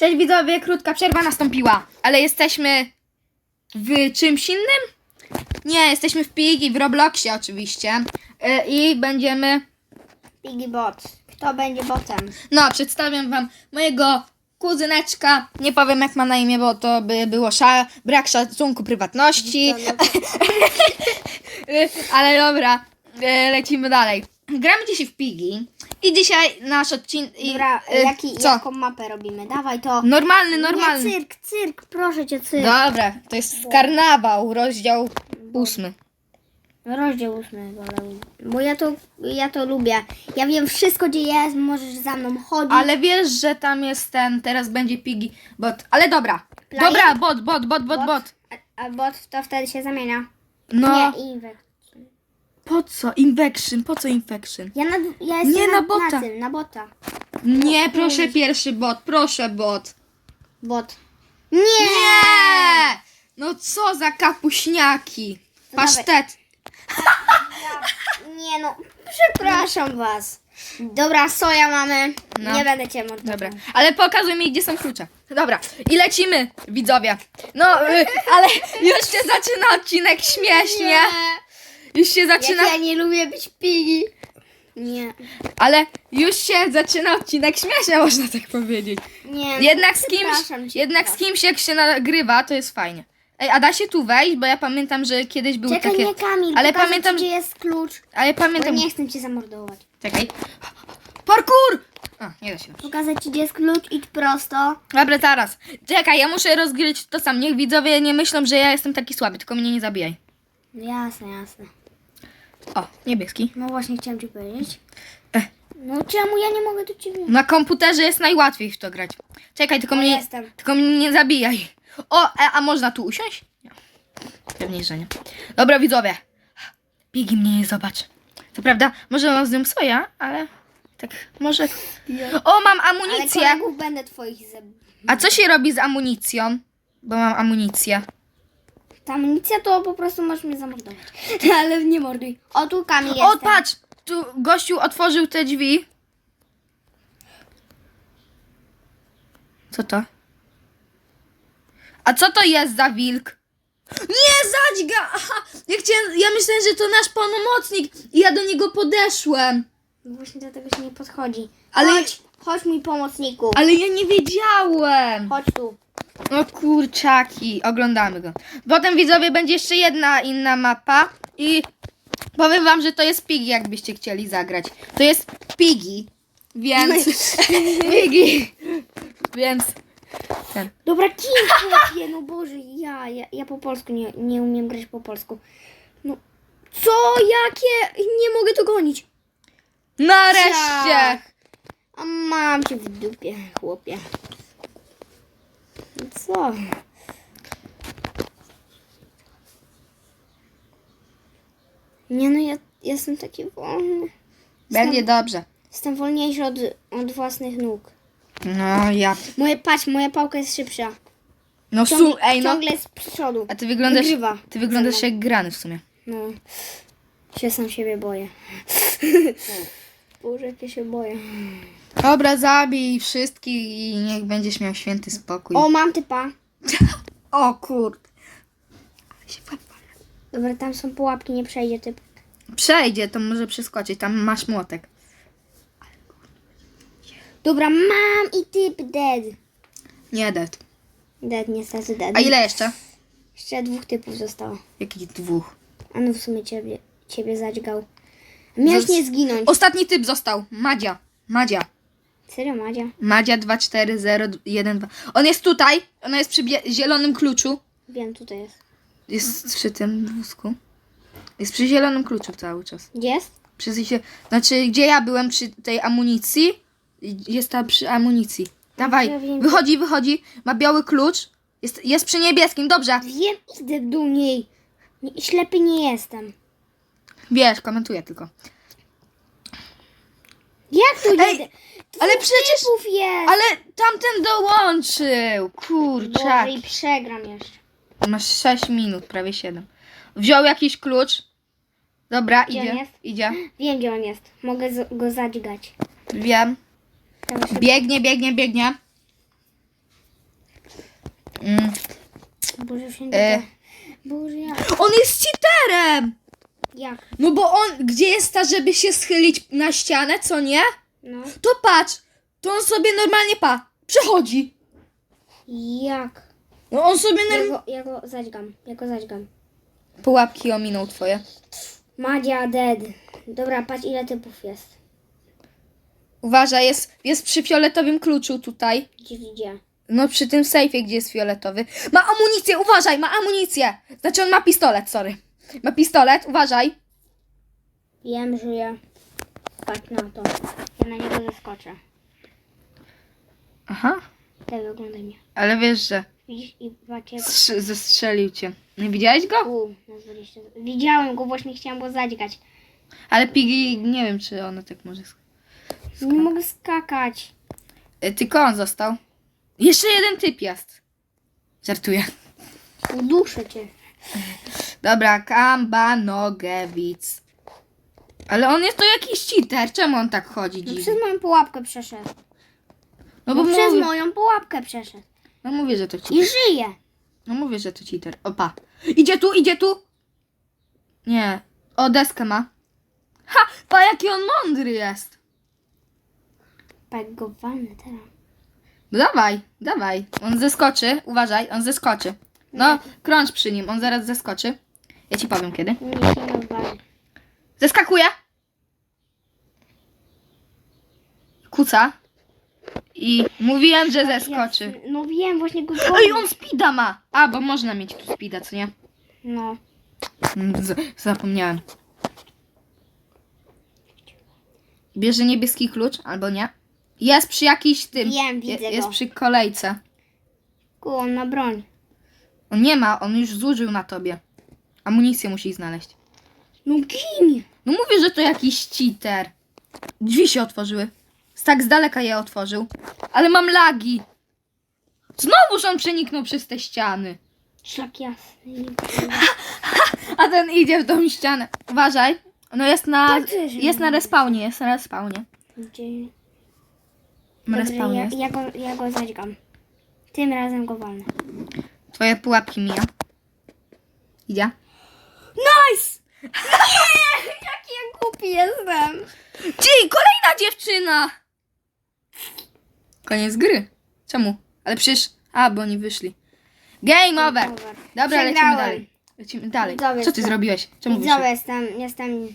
Cześć widzowie, krótka przerwa nastąpiła, ale jesteśmy w czymś innym? Nie, jesteśmy w Pigi, w Robloxie oczywiście. E, I będziemy, Piggy Bot. Kto będzie botem? no przedstawiam wam mojego kuzyneczka. Nie powiem jak ma na imię, bo to by było sza, brak szacunku prywatności. E, Ale dobra, e, lecimy dalej. Gramy dzisiaj w Pigi i dzisiaj nasz odcinek... Dobra, jaki, co? jaką mapę robimy? Dawaj to. Normalny, normalny. Nie, cyrk, cyrk, proszę cię, cyrk. Dobra, to jest karnawał, rozdział ósmy. Rozdział ósmy, wolę. Bo ja to, ja to lubię. Ja wiem wszystko, gdzie jest, możesz za mną chodzić. Ale wiesz, że tam jest ten, teraz będzie Piggy bot. Ale dobra, Player? dobra, bot, bot, bot, bot, bot. A, a bot to wtedy się zamienia. No, Nie, Inwek. Po co infection, po co infection? Ja, na, ja jestem Nie, na bota. Na, tym, na bota. Nie, proszę pierwszy bot, proszę bot. Bot. Nie! Nie! No co za kapuśniaki. To dawaj. Pasztet. Nie no, przepraszam was. Dobra, soja mamy. No. Nie będę cię mordował. Dobra, ale pokazuj mi, gdzie są klucze. Dobra, i lecimy, widzowie. No, y, ale już się zaczyna odcinek śmiesznie. Już się zaczyna... Jak ja nie lubię być pigi. Nie, Ale już się zaczyna odcinek śmiesznie, można tak powiedzieć. nie. Jednak z kimś, przepraszam cię, jednak z kimś jak się nagrywa, to jest fajnie. Ej, a da się tu wejść, bo ja pamiętam, że kiedyś były Czekaj, takie... nie Kamil, ale pamiętam, gdzie jest klucz. ale Bo pamiętam... nie chcę cię zamordować. Czekaj. Parkour! A, nie da się. Pokażę ci, gdzie jest klucz, idź prosto. Dobra, zaraz. Czekaj, ja muszę rozgryć to sam. Niech widzowie nie myślą, że ja jestem taki słaby, tylko mnie nie zabijaj. Jasne, jasne. O, niebieski. No właśnie chciałem ci powiedzieć. Eh. No czemu ja nie mogę do ciebie? Na komputerze jest najłatwiej w to grać. Czekaj, tylko No mnie, jestem. tylko mnie nie zabijaj. O, e, a można tu usiąść? Nie. Pewnie, że nie. Dobra, widzowie. Pigi mnie nie zobacz. Co prawda, może mam z nią soja, ale tak, może... O, mam Ale amunicję. kolegów będę twoich zab... A co się robi z amunicją? Bo mam amunicję. Ta amunicja to po prostu możesz mnie zamordować. Ale nie morduj. O, tu Kamil O, jestem. patrz! Tu gościu otworzył te drzwi. Co to? A co to jest za wilk? Nie, zadźga! Aha! Ja, chciałem, ja myślałem, że to nasz pomocnik i ja do niego podeszłem. Właśnie dlatego się nie podchodzi. Ale- Chodź, chodź mój pomocniku. Ale ja nie wiedziałem. Chodź tu. No kurczaki, oglądamy go. Potem widzowie będzie jeszcze jedna inna mapa i powiem wam, że to jest Piggy, jakbyście chcieli zagrać. To jest Piggy, więc Piggy, więc ten. Dobra, kim chłopie? No Boże, ja, ja, ja po polsku nie, nie umiem grać po polsku. No, co? Jakie? Nie mogę to gonić. Nareszcie! Ciach. A mam cię w dupie, chłopie. Co? Nie no, ja jestem taki wolny. Będzie dobrze. Jestem wolniejszy od, od własnych nóg. No ja. Moje, patrz, moja pałka jest szybsza. No su, ej no. ciągle jest z przodu. A ty wyglądasz, Wygrywa. ty wyglądasz jak grany w sumie. No, się sam siebie boję. Ja się boję. Dobra, zabij wszystkich i niech będziesz miał święty spokój. O, mam typa. o kurde. Ale się fajnie. Dobra, tam są pułapki, nie przejdzie typ. Przejdzie, to może przeskoczyć. Tam masz młotek. Dobra, mam i typ dead. Nie dead. Dead, niestety dead. A ile jeszcze? Jeszcze dwóch typów zostało. Jakich dwóch? A no w sumie ciebie, ciebie zadźgał. Miałeś Zos- nie zginąć. Ostatni typ został. Madzia. Madzia. Serio, Madzia? Madzia 24012. On jest tutaj. Ona jest przy bie- zielonym kluczu. Wiem, tutaj jest. Jest przy tym wózku. Jest przy zielonym kluczu cały czas. Jest? Przy się, znaczy, gdzie ja byłem przy tej amunicji, jest ta przy amunicji. Dawaj, Ja wiem. wychodzi, wychodzi, ma biały klucz, jest, jest przy niebieskim, dobrze. Wiem, idę do niej. Nie, ślepy nie jestem. Wiesz, komentuję tylko. Jak to Ej, ale Dwóch przecież- typów jest. Ale tamten dołączył, kurczak. Boże, i przegram jeszcze. Masz 6 minut, prawie 7. Wziął jakiś klucz. Dobra, Gdzie idzie, on jest? idzie. Wiem, gdzie on jest. Mogę z- go zadźgać. Wiem. Biegnie, biegnie, biegnie. Mm. Boże, wszędzie E. Boże, jak? On jest cheaterem! Jak? No bo on, gdzie jest ta, żeby się schylić na ścianę, co nie? No. To patrz, to on sobie normalnie pa, przechodzi. Jak? No on sobie Ja normalnie... go, ja go zadźgam, ja go zadźgam. Pułapki ominął twoje. Madzia dead. Dobra, patrz ile typów jest. Uważaj, jest, jest przy fioletowym kluczu tutaj. Gdzie, gdzie? No przy tym sejfie, gdzie jest fioletowy. Ma amunicję, uważaj, ma amunicję. Znaczy on ma pistolet, sorry. Ma pistolet, uważaj. Wiem, żyję. Patrz na to. Ja na niego zeskoczę. Aha. Tak oglądaj mnie. Ale wiesz, że Widzisz i patrz jak... strz- zestrzelił cię. Nie widziałeś go? U, na 20. Widziałem go, właśnie chciałam go zadźgać. Ale Piggy, nie wiem, czy ona tak może... sk- Nie mogę skakać. Y, Tylko on został. Jeszcze jeden typ jest. Żartuję. Uduszę cię. Dobra, Kambanogewic. Ale on jest to jakiś cheater. Czemu on tak chodzi No dziwnie? przez moją pułapkę przeszedł. No No bo przez mówię, moją pułapkę przeszedł. no mówię, że to cheater. I żyje. No mówię, że to cheater. Opa. Idzie tu, idzie tu. Nie. O, deskę ma. Ha! Pa, jaki on mądry jest. Tak go walnę teraz. No dawaj, dawaj. On zeskoczy. Uważaj, on zeskoczy. No, krąż przy nim. On zaraz zeskoczy. Ja ci powiem kiedy. Nie się nie odwali. Zeskakuje. Kuca. I mówiłem, że zeskoczy. No wiem, właśnie go Ej, on speeda ma. A, bo można mieć tu speeda, co nie? No. Mm, Z zapomniałem. Bierze niebieski klucz, albo nie? Jest przy jakiejś tym. Wiem, widzę Je- jest go. przy kolejce. Ku, on ma broń. On nie ma, on już zużył na tobie. Amunicję musi znaleźć. No gin! No mówię, że to jakiś cheater. Drzwi się otworzyły. Z tak z daleka je otworzył. Ale mam lagi. Znowuż on przeniknął przez te ściany. Szlak jasny. A ten idzie w tą ścianę. Uważaj. No jest na, Tak też jest na respawnie, jest na respawnie. Gdzie? Na Dobrze, respawnie ja, jest. ja, go, ja go zadźgam. Tym razem go walnę. Twoje pułapki mija. Idzie. Nice! Nie! Jaki ja głupi jestem! Ci, kolejna dziewczyna! Koniec gry. Czemu? Ale przecież... A, bo oni wyszli. Game over. Over. Dobra, lecimy Przegrałem. dalej. Lecimy dalej. Co ty co? zrobiłeś? Czemu Widzowie, wyszedł? jestem, jestem,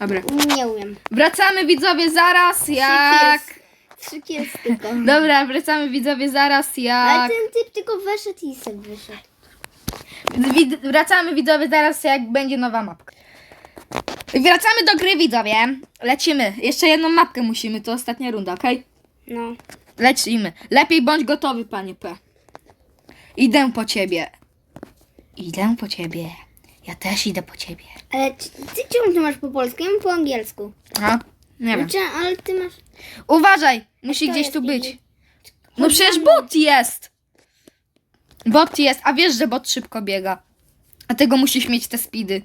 Dobra. nie umiem. Wracamy widzowie zaraz jak... Trzy kills tylko. Dobra, wracamy widzowie zaraz Ale jak... ten typ tylko wyszedł i sobie wyszedł. Wid- wracamy widzowie zaraz jak będzie nowa mapka. Wracamy do gry widzowie. Lecimy. Jeszcze jedną mapkę musimy, to ostatnia runda, okej? No. Lecimy. Lepiej bądź gotowy, panie P. Idę po ciebie. Idę po ciebie. Ja też idę po ciebie. Ale ty, ty czemu ty masz po polsku? Ja mam po angielsku. No, nie wiem. Znaczy, ale ty masz... Uważaj, musi gdzieś tu być. No przecież bot jest. Bot jest, a wiesz, że bot szybko biega. A tego musisz mieć te speedy.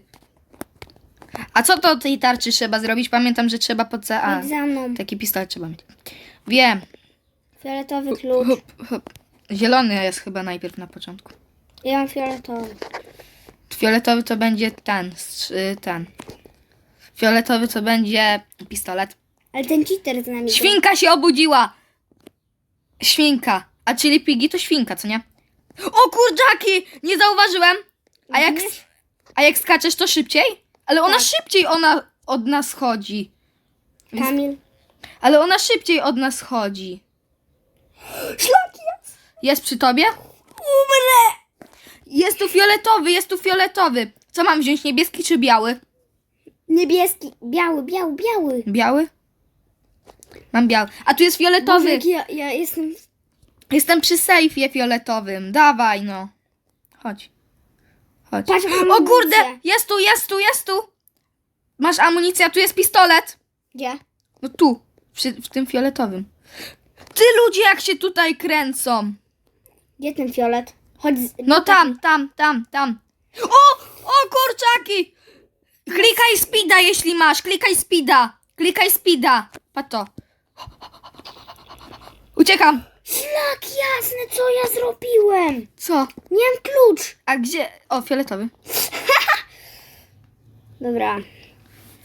A co to tej tarczy trzeba zrobić? Pamiętam, że trzeba po CA. Chodź za mną. Taki pistolet trzeba mieć. Wiem. Fioletowy klucz. Hop, hop. Zielony jest chyba najpierw na początku. Ja mam fioletowy. Fioletowy to będzie ten, y, ten. Fioletowy to będzie pistolet. Ale ten cheater z nami. Świnka się obudziła! Świnka. A czyli pigi to świnka, co nie? O kurczaki! Nie zauważyłem! A jak, a jak skaczesz to szybciej? Ale ona Tak. szybciej ona od nas chodzi. Kamil. Ale ona szybciej od nas chodzi. Szlak jest! Jest przy tobie? Umrę! Jest tu fioletowy, jest tu fioletowy. Co mam wziąć, niebieski czy biały? Niebieski. Biały, biały, biały. Biały? Mam biały. A tu jest Boże, fioletowy. jak ja, ja jestem... Jestem przy sejfie fioletowym. Dawaj no. Chodź. Chodź. Patrz, mam O kurde! amunicję. Jest tu, jest tu, jest tu! Masz amunicję, a tu jest pistolet. Gdzie? No tu, przy, w tym fioletowym. Ty ludzie jak się tutaj kręcą. Gdzie ten fiolet? Chodź z... No tam, tam, tam, tam. O! O kurczaki! Klikaj speeda, jeśli masz. Klikaj speeda. Klikaj speeda. Patrz to. Uciekam. Szlak jasny, co ja zrobiłem? Co? Miałem klucz. A gdzie? O, fioletowy. Dobra.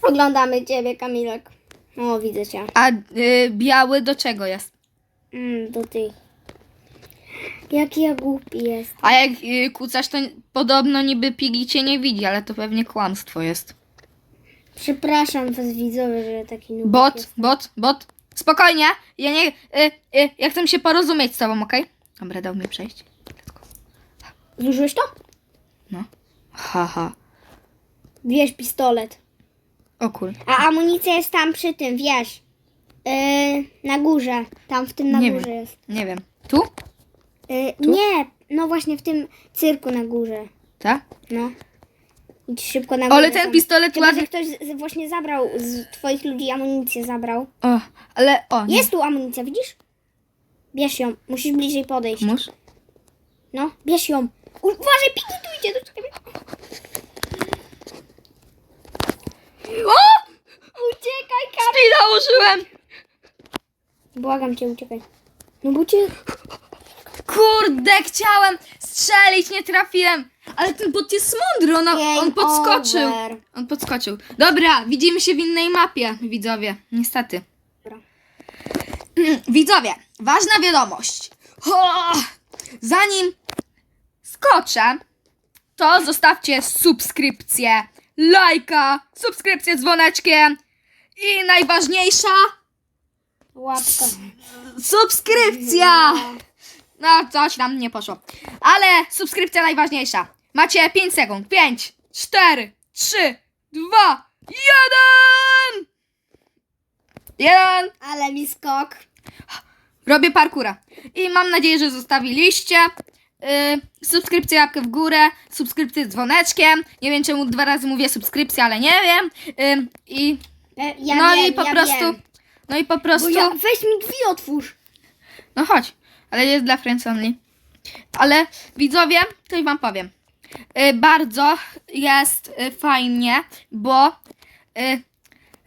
Oglądamy ciebie, Kamilek. O, widzę cię. A y, biały do czego jest? Mm, do tych. Jaki ja głupi jest. A jak y, kucasz, to podobno niby Piggy cię nie widzi, ale to pewnie kłamstwo jest. Przepraszam was widzowie, że taki nubek Bot, jest. bot, bot. Spokojnie. Ja nie. Y, y, ja chcę się porozumieć z tobą, okej? Dobra, dał mi przejść. Zużyłeś to? No. Haha. Wiesz, pistolet. O kur. A amunicja jest tam przy tym, wiesz. Yy, na górze. Tam w tym na Nie górze wiem. jest. Nie wiem. Tu? Yy, Tu? nie, no właśnie w tym cyrku na górze. Tak? No. Idź szybko na górę. Ale ten tam. pistolet Chyba, ładny. że ktoś z, właśnie zabrał z twoich ludzi amunicję zabrał. O, ale o. Nie. Jest tu amunicja, widzisz? Bierz ją, musisz bliżej podejść. Musz? No, bierz ją. U- Uważaj, piki tu idzie do ciebie. O! Uciekaj, Kar. Speeda użyłem! Błagam cię, uciekaj. No bo cię... Kurde, chciałem strzelić, nie trafiłem. Ale ten bot jest mądry, on, Game on podskoczył. over. On podskoczył. Dobra, widzimy się w innej mapie, widzowie. Niestety. Dobra. Widzowie, ważna wiadomość. O, zanim skoczę, to zostawcie subskrypcję, lajka, subskrypcję z dzwoneczkiem i najważniejsza Łapka. subskrypcja. No, coś tam nie poszło. Ale subskrypcja najważniejsza. Macie 5 sekund. 5, 4, 3, 2, 1! 1! Ale mi skok. Robię parkura. I mam nadzieję, że zostawiliście. Yy, subskrypcję, łapkę w górę, subskrypcję z dzwoneczkiem. Nie wiem czemu dwa razy mówię subskrypcja, ale nie wiem. Yy, I Ja no wiem, i po ja prostu. Wiem. No i po prostu. ja, weź mi drzwi otwórz. No chodź, ale jest dla friends only. Ale widzowie, coś wam powiem. Y, bardzo jest y, fajnie, bo y,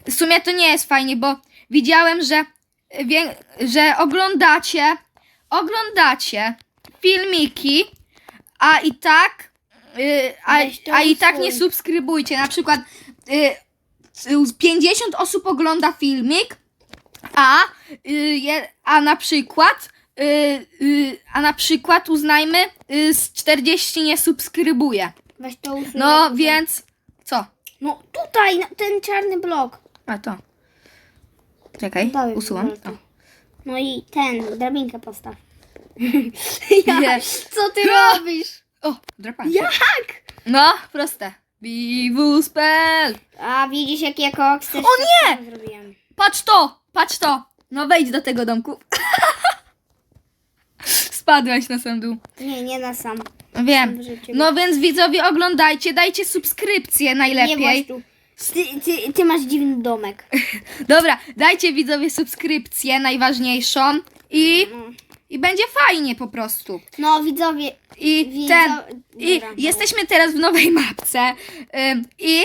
w sumie to nie jest fajnie, bo widziałem, że, że oglądacie, oglądacie filmiki, a i tak, a, a i tak nie subskrybujcie. Na przykład y, y, 50 osób ogląda filmik, a, a na przykład, a na przykład uznajmy, y, z 40 nie subskrybuje. Weź to usuń. No więc, co? No tutaj, na ten czarny blok. A to. Czekaj, Dawaj, usuwam. wywal to. O. No i ten, drabinkę postaw. ja, co ty robisz? O, drapanie. Jak? No, proste. Biwuspel. A widzisz jakie ja koks też O nie! zrobiłem. Patrz to, patrz to. No wejdź do tego domku. Spadłaś na sam dół. Nie, nie na sam. Wiem. No więc widzowie oglądajcie, dajcie subskrypcję Nie najlepiej. właśnie tu. Ty, ty, ty masz dziwny domek. Dobra, dajcie widzowie subskrypcję najważniejszą i, No, i będzie fajnie po prostu. no widzowie. I Widzo... ten i Dobra, jesteśmy teraz w nowej mapce. Ym, I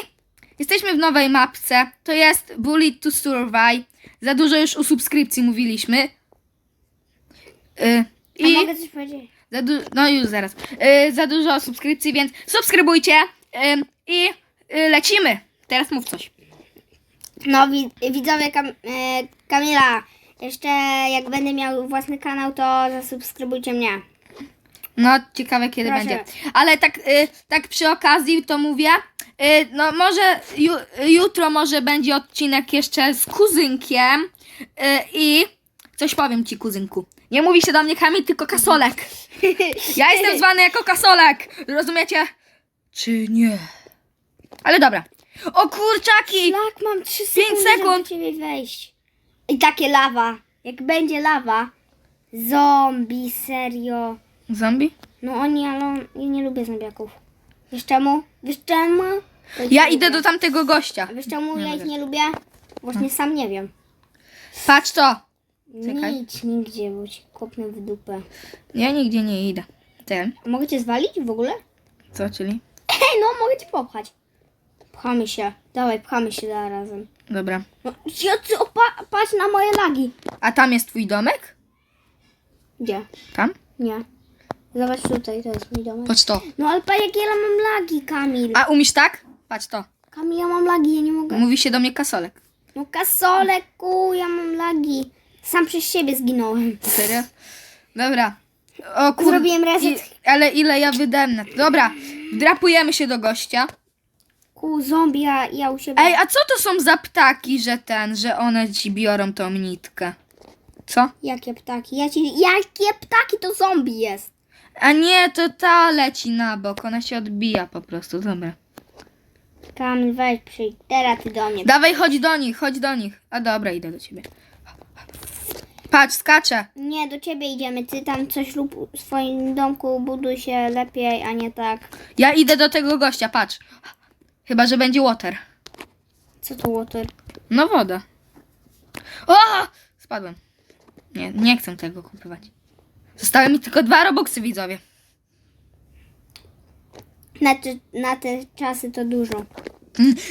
jesteśmy w nowej mapce. To jest Bullet to Survive. Za dużo już o subskrypcji mówiliśmy. Y, A I mogę coś powiedzieć? za du- no już zaraz. Y, za dużo subskrypcji, więc subskrybujcie. Ym, I y, lecimy. Teraz mów coś. No wi- widzowie Kam- e, Kamila. Jeszcze jak będę miał własny kanał, to zasubskrybujcie mnie. No, ciekawe kiedy Proszę. będzie. Ale tak, y, tak przy okazji to mówię. Y, no może ju, jutro może będzie odcinek jeszcze z kuzynkiem. Y, I coś powiem ci, kuzynku. Nie mówi się do mnie Kamil, tylko kasolek. Ja jestem zwany jako kasolek. Rozumiecie? Czy nie? Ale dobra. O kurczaki! Szlak, mam 3 Pięć sekundy, żeby sekund. do ciebie wejść. I takie lawa. Jak będzie lawa. Zombie, serio. Zombie? No oni, ale on, ja nie lubię zombiaków. Wiesz czemu? Wiesz czemu? Ja ich Ja nie idę lubię. do tamtego gościa. A Wiesz czemu ja ich nie lubię? Właśnie sam nie wiem. Patrz to. Czekaj. Nie idź nigdzie, bo ci kopnę w dupę. Ja nigdzie nie idę. Ten. Mogę cię zwalić w ogóle? Co, czyli? Ej, no mogę cię popchać. Pchamy się. Dawaj, pchamy się zarazem. Dobra. No, ja, patrz na moje lagi. A tam jest twój domek? Gdzie? Tam? Nie. Zobacz tutaj, to jest mój domek. Patrz to. No ale patrz jak ja mam lagi, Kamil. A umiesz tak? Patrz to. Kamil, ja mam lagi, ja nie mogę. Mówi się do mnie kasolek. No kasoleku, ja mam lagi. Sam przez siebie zginąłem. Serio? Dobra. O kur... Zrobiłem reset. I, ale ile ja wydałem na to? Dobra. Wdrapujemy się do gościa. Ku, zombie, ja, ja u siebie. Ej, a co to są za ptaki, że ten, że one ci biorą tą nitkę? Co? Jakie ptaki? Ja ci... Jakie ptaki to zombie jest? A nie, to ta leci na bok, ona się odbija po prostu, dobra. Kamil, weź przyjdź. Teraz ty do mnie. Dawaj, chodź do nich, chodź do nich. A dobra, idę do ciebie. Patrz, skaczę. Nie, do ciebie idziemy. Ty tam coś lub w swoim domku buduj się lepiej, a nie tak. Ja idę do tego gościa, patrz. Chyba, że będzie water. Co to water? No woda. O! Spadłem. Nie, nie chcę tego kupować. Zostały mi tylko dwa robuxy, widzowie. Na te, na te czasy to dużo.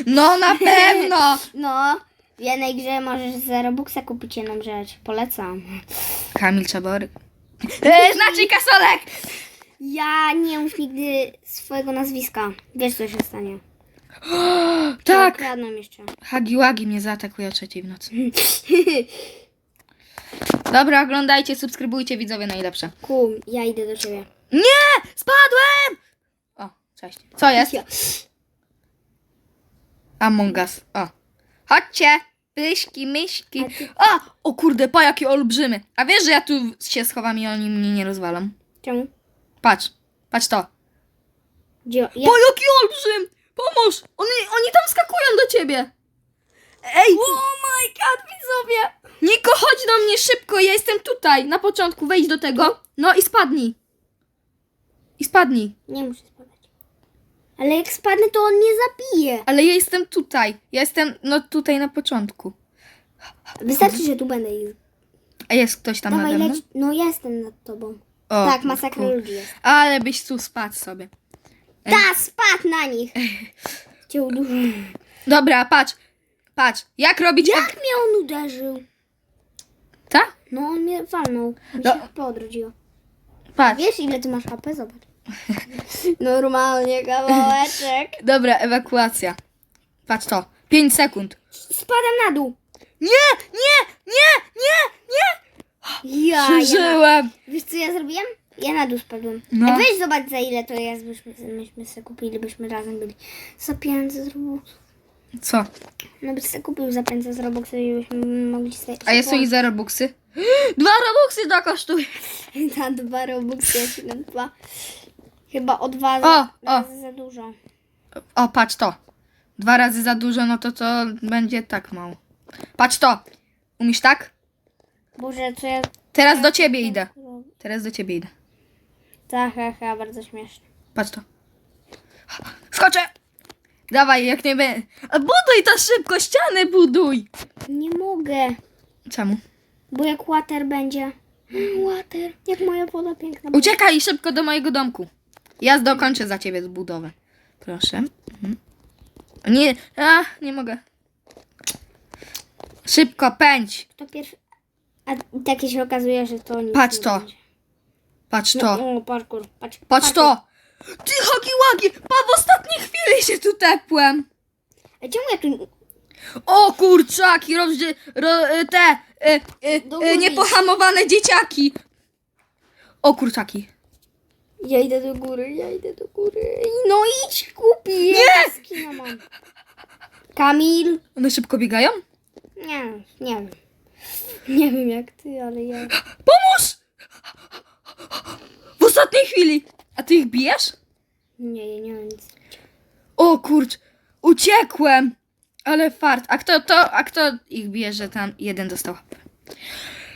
No na pewno! No, w jednej grze możesz za Robuxa kupić jedną rzecz. Polecam. Kamil Czabory. E, znaczy kasolek! Ja nie mów nigdy swojego nazwiska. Wiesz, co się stanie. Tak! Kradną jeszcze. Hagiłagi mnie zaatakuje o trzeciej w nocy. Dobra, oglądajcie, subskrybujcie, widzowie najlepsze. Ku, ja idę do ciebie. Nie! Spadłem! O, cześć. Co jest? Among Us. O. Chodźcie! Pyszki, myszki. A O! Kurde, pa jakie olbrzymy. A wiesz, że ja tu się schowam i oni mnie nie rozwalą? Czemu? Patrz. Patrz to. Gdzie? Ja... Po jaki olbrzym! Pomóż! Oni, oni tam skakują do ciebie! Ej! Oh my god, widzowie! Niko, chodź do mnie szybko, ja jestem tutaj. Na początku, wejdź do tego. No i spadnij. I spadnij. Nie muszę. Ale jak spadnę, to on mnie zabije. Ale ja jestem tutaj. Ja jestem, no tutaj na początku. Wystarczy, że tu będę. i- A jest ktoś tam Dawaj, nade mną? leć. No jestem nad tobą. O, tak, masakra kur- ludzi jest. Ale byś tu spadł sobie. Ta, spadł na nich. Cię uduszę. Dobra, patrz. Patrz. Jak robić... Jak mnie on uderzył? Ta? No on mnie walnął. Mi No. się HP odrodziło. Patrz. Wiesz ile ty masz HP? Zobacz. Normalnie kawałeczek. Dobra, ewakuacja. Patrz to. 5 sekund. Spadam na dół. Nie, nie, nie, nie, nie. Ja, ja na... Przeżyłem. Wiesz co ja zrobiłem? Ja na dół spadłem. No. A weź zobacz za ile to jest, byśmy, myśmy sobie kupili, byśmy razem byli. Za pieniądze z Robuxu. Co? No byś sobie kupił za pieniądze z Robuxu i byśmy mogli sobie... A jest oni za robuxy? Dwa robuxy to kosztuje. Na dwa Robuxy, ja ci dam dwa. Chyba o dwa O, za, o. razy za dużo. O, patrz to. Dwa razy za dużo, no to to będzie tak mało. Patrz to. Umiesz tak? Boże, co ja... Teraz do ciebie idę. Teraz do ciebie idę. Ta, ha, ha, bardzo śmieszne. Patrz to. Skoczę! Dawaj, jak nie. A buduj to szybko, ściany buduj! Nie mogę, Czemu? bo jak water będzie... Water, jak moja woda piękna. Uciekaj szybko do mojego domku. Ja dokończę za ciebie budowę. Proszę. Mhm. Nie, a, nie mogę. Szybko, pędź. To pierwszy... A takie się okazuje, że to nic Patrz nie to. Patrz No, to. o, parkour. Patrz, Patrz parkour. to. Ty, hagi łagi, pa, w ostatniej chwili się tu tepłem. A czemu ja tu... O kurczaki, rozdzie, ro, e, te Do e, góry niepohamowane dzieciaki. O kurczaki. Ja idę do góry, ja idę do góry. No idź, kupi. Nie! Mam. Kamil? One szybko biegają? Nie, nie wiem. Nie wiem jak ty, ale ja... Pomóż! W ostatniej chwili. A ty ich bijesz? Nie, ja nie mam nic. O kurcz, uciekłem. Ale fart. A kto to, a kto ich bierze tam? Jeden dostał.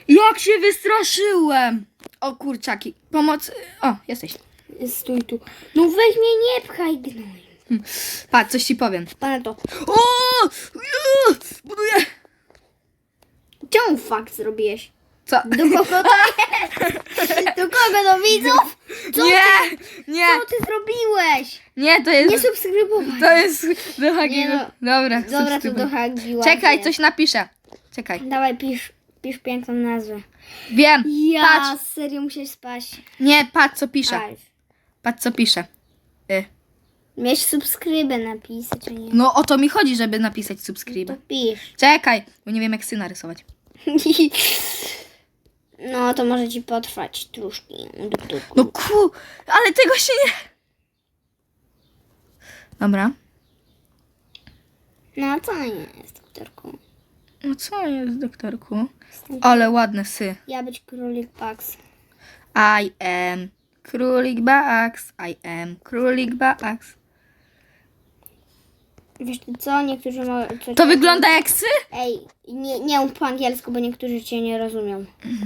Jak się wystraszyłem. O kurczaki, pomoc. O, jesteś. Stój tu. No weź mnie, nie pchaj gnoj. Patrz, coś ci powiem. Pana to. O! Uuu, Buduję. Czemu fakt zrobiłeś? Co? Do kogo to Do kogo? Do widzów? Co Nie, ty, nie, co ty zrobiłeś? nie, to jest. Nie subskrybować. To jest do Hagi. Nie no. Dobra, Dobra, to do Hagi. Czekaj, coś napiszę. Czekaj. Dawaj, pisz, pisz piękną nazwę. Wiem. Ja Patrz. serio musisz spać. Nie, patrz co pisze. Alf. Patrz co pisze. Y. Miałeś subskrybę napisać, czy nie? No o to mi chodzi, żeby napisać To subskrybe. pisz. Czekaj, bo nie wiem jak syna rysować. No to może ci potrwać troszkę. No ku, ale tego się nie... Dobra. No co jest, doktorku? No co jest, doktorku? Ale ładne sy. Ja być królik Pax. I am królik Bax. I am królik Bax. Wiesz ty co? Niektórzy ma... co- To wygląda jak sy? Ej, nie, nie mów po angielsku, bo niektórzy cię nie rozumią.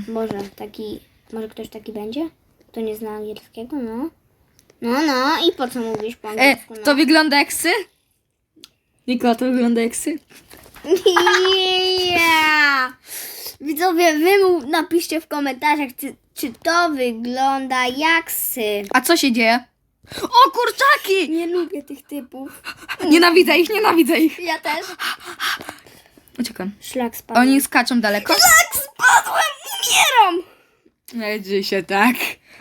Może taki... Może ktoś taki będzie? Kto nie zna angielskiego, no. No, no. I po co mówisz po E, angielsku, no? to wygląda jak sy? Niko, to wygląda jak sy? Yeah! Widzowie, wy mu napiszcie w komentarzach, czy, czy to wygląda jak sy. A co się dzieje? O kurczaki! Nie lubię tych typów. Nienawidzę ich, nienawidzę ich. Ja też. Uciekam. Szlak spadł. Oni skaczą daleko? Tak spadłem! Umieram! Leży się tak.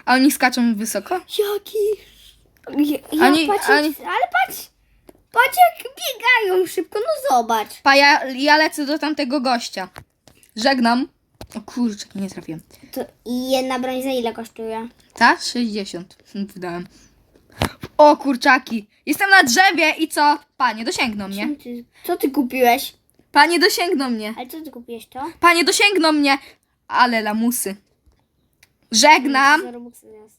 A oni skaczą wysoko? Jaki... Ja, ja Oni- patrzeć, oni- Ale patrz! Patrz jak biegają szybko, no zobacz. Pa, ja, ja lecę do tamtego gościa. Żegnam. O kurczę, nie trafiłem. To i jedna broń za ile kosztuje? Ta? 60. Wydałem. O kurczaki. Jestem na drzewie i co? Panie, dosięgną mnie. Ty, co ty kupiłeś? Panie, dosięgną mnie. Ale co ty kupiłeś to? Panie, dosięgną mnie. Ale lamusy. Żegnam. Za Robuxy teraz.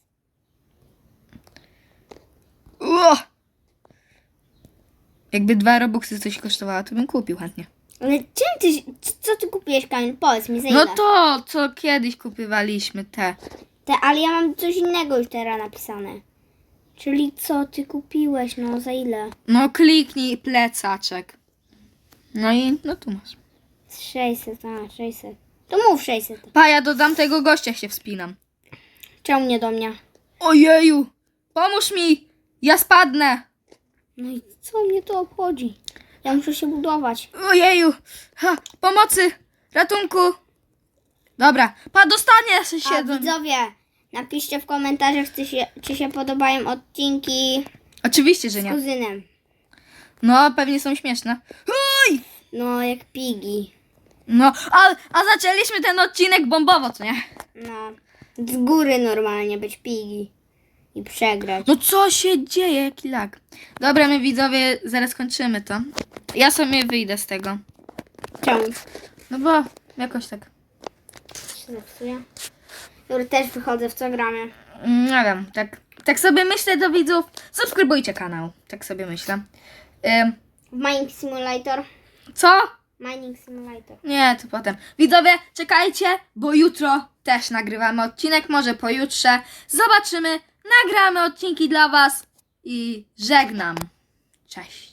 Uo. Jakby dwa robuxy coś kosztowało, to bym kupił chętnie. Ale czym ty, co ty kupiłeś Kamil? Powiedz mi za ile? No to, co kiedyś kupywaliśmy te. Te, ale ja mam coś innego już teraz napisane. Czyli co ty kupiłeś, no za ile? No kliknij plecaczek. No i no tu masz. 600, a 600. To mów 600. Pa, ja do tamtego gościa się wspinam. Czemu nie do mnie? Ojeju! Pomóż mi! Ja spadnę! No i co mnie to obchodzi? Ja muszę się budować. Ojeju! Ha, pomocy! Ratunku! Dobra, pa, dostanie się A do... widzowie, napiszcie w komentarzach, czy się, czy się podobają odcinki Oczywiście, że z nie. kuzynem. No, pewnie są śmieszne. Oj! No, jak pigi. No, a, a zaczęliśmy ten odcinek bombowo, co nie? No, z góry normalnie być pigi. I przegrać. No co się dzieje? Jaki lag. Dobra, my widzowie, zaraz kończymy to. Ja sobie wyjdę z tego. Czemu? No bo jakoś tak. się zepsuje. Dobra, też wychodzę w co gramy. Mm, Nie wiem, tak, tak sobie myślę do widzów. Subskrybujcie kanał. Tak sobie myślę. Ym, W Mining Simulator. co? Mining Simulator. Nie, to potem. Widzowie, czekajcie, bo jutro też nagrywamy odcinek, może pojutrze. Zobaczymy, nagramy odcinki dla Was i żegnam. Cześć.